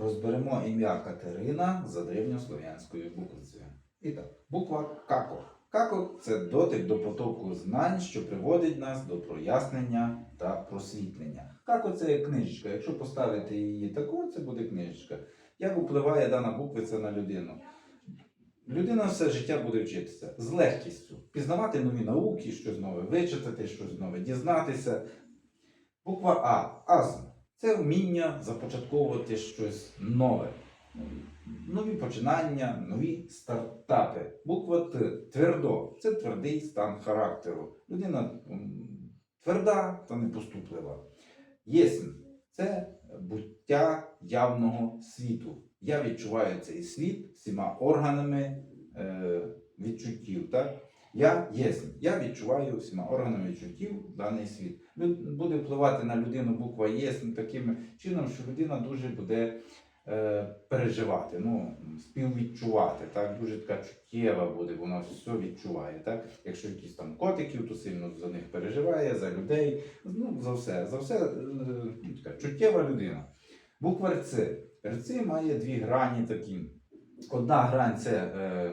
Розберемо ім'я Катерина за древньослов'янською буквицею. І так, буква Како. Како це дотик до потоку знань, що приводить нас до прояснення та просвітлення. Како це книжечка. Якщо поставити її таку, це буде книжечка. Як впливає дана буквиця на людину? Людина все життя буде вчитися з легкістю, пізнавати нові науки, щось нове вичитати, щось нове дізнатися. Буква А азм це вміння започатковувати щось нове. Нові починання, нові стартапи. Буква Т твердо це твердий стан характеру. Людина тверда та непоступлива. Єсмь це буття явного світу. Я відчуваю цей світ всіма органами е, відчуттів. Так? Я єсмь. Я відчуваю всіма органами відчуттів даний світ. Буде впливати на людину буква єсмь таким чином, що людина дуже буде е, переживати, ну, співвідчувати. Так? Дуже така чуттєва буде, вона все відчуває. Так? Якщо якісь там котиків, то сильно за них переживає, за людей, ну, за все. За все е, ну, така чуттєва людина. Буква РЦ. РЦ має дві грані такі. Одна грань це е,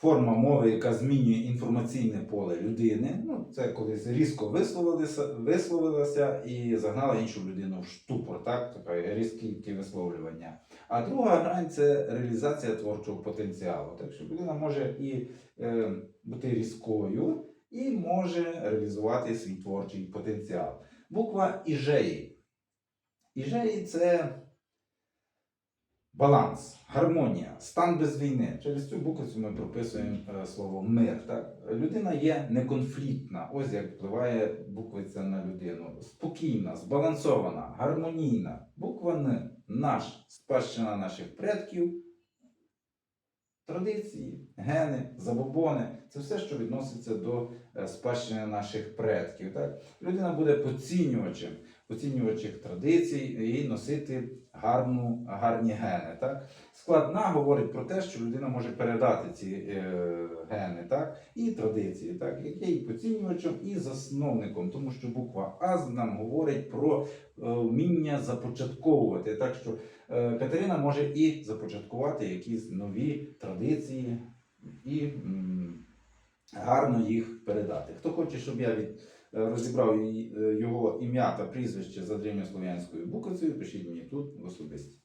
форма мови, яка змінює інформаційне поле людини. Ну, це колись різко висловилася, висловилася і загнала іншу людину в штупор, так? Таке різкі висловлювання. А друга грань це реалізація творчого потенціалу. Так що людина може і е, бути різкою, і може реалізувати свій творчий потенціал. Буква Іжеї. Іжеї це баланс, гармонія, стан без війни. Через цю букву ми прописуємо е, слово мир. Так? Людина є неконфліктна. Ось як впливає буквиця на людину. Спокійна, збалансована, гармонійна. Буква Н наш, спадщина наших предків. Традиції, гени, забобони це все, що відноситься до е, спадщини наших предків. Так? Людина буде поцінювачем, поцінювачем традицій і носити гарну, гарні гени. Так? Склад На говорить про те, що людина може передати ці е, гени так? і традиції, так? як є і поцінювачем, і засновником, тому що буква А нам говорить про е, вміння започатковувати. Так що е, Катерина може і започаткувати якісь нові традиції і м, гарно їх передати. Хто хоче, щоб я від, розібрав її- е, його ім'я та прізвище за древньослов'янською буквицею, пишіть мені тут в особисті.